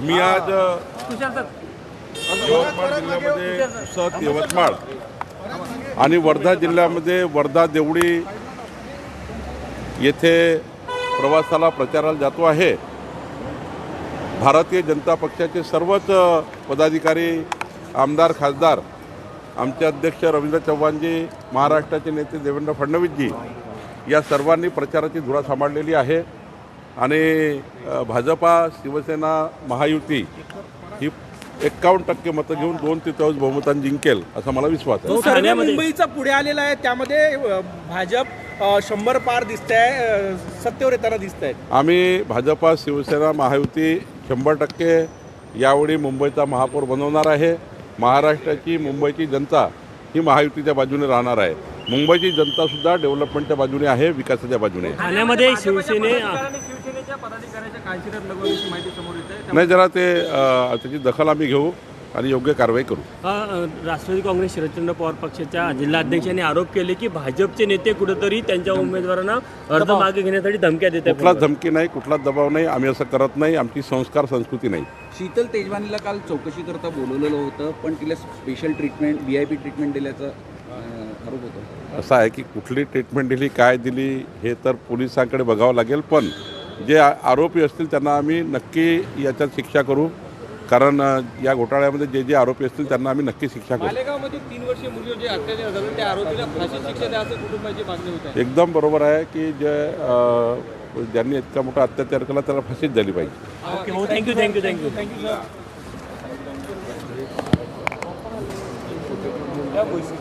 मी आज यवतमाळ जिल्ह्यामध्ये सत यवतमाळ आणि वर्धा जिल्ह्यामध्ये वर्धा देवळी येथे प्रवासाला प्रचाराला जातो आहे. भारतीय जनता पक्षाचे सर्वच पदाधिकारी आमदार खासदार आमचे अध्यक्ष रवींद्र चव्हाणजी महाराष्ट्राचे नेते देवेंद्र फडणवीसजी या सर्वांनी प्रचाराची धुरा सांभाळलेली आहे. आणि भाजपा शिवसेना महायुती ही एक्कावन्न टक्के मतं घेऊन दोन ते चौस बहुमतांनी जिंकेल असा मला विश्वास आहे. मुंबईचा पुढे आलेला आहे. त्यामध्ये भाजप शंभर पार दिसत आहे सत्तेवर येताना दिसत आहेत आम्ही भाजपा शिवसेना महायुती शंभर टक्के यावेळी मुंबईचा महापौर बनवणार आहे. महाराष्ट्राची मुंबईची जनता ही महायुतीच्या बाजूने राहणार आहे. मुंबईची जनतासुद्धा डेव्हलपमेंटच्या बाजूने आहे विकासाच्या बाजूने. आहे. ठाण्यामध्ये शिवसेने नाही जरा ते त्याची दखल आम्ही घेऊ आणि योग्य कारवाई करू. राष्ट्रवादी काँग्रेस शरदचंद्र पवार पक्षाच्या जिल्हाध्यक्षांनी आरोप केले की भाजपचे नेते कुठेतरी त्यांच्या उमेदवारांना अर्ज मागे घेण्यासाठी धमक्या देत कुठलाच धमकी नाही कुठलाच दबाव नाही आम्ही असं करत नाही आमची संस्कार संस्कृती नाही. शीतल तेजवानीला काल चौकशी करता बोलवलेलं होतं पण तिला special treatment V I P treatment दिल्याचा आरोप होता. असं आहे की कुठली ट्रीटमेंट दिली काय दिली हे तर पोलिसांकडे बघावं लागेल पण जे आरोपी असतील त्यांना आम्ही नक्की याच्यात शिक्षा करू. कारण या घोटाळ्यामध्ये जे जे आरोपी असतील त्यांना आम्ही नक्की शिक्षा करू. मालेगावमध्ये तीन वर्षीय मुलीवर जे अत्याचार झाले. त्या आरोपीला फाशी शिक्षा द्या असं कुटुंबाची मागणी होत आहे. एकदम बरोबर आहे की जे ज्यांनी इतका मोठा अत्याचार केला त्याला फाशीच झाली पाहिजे. ओके हो थँक्यू थँक्यू थँक्यू थँक्यू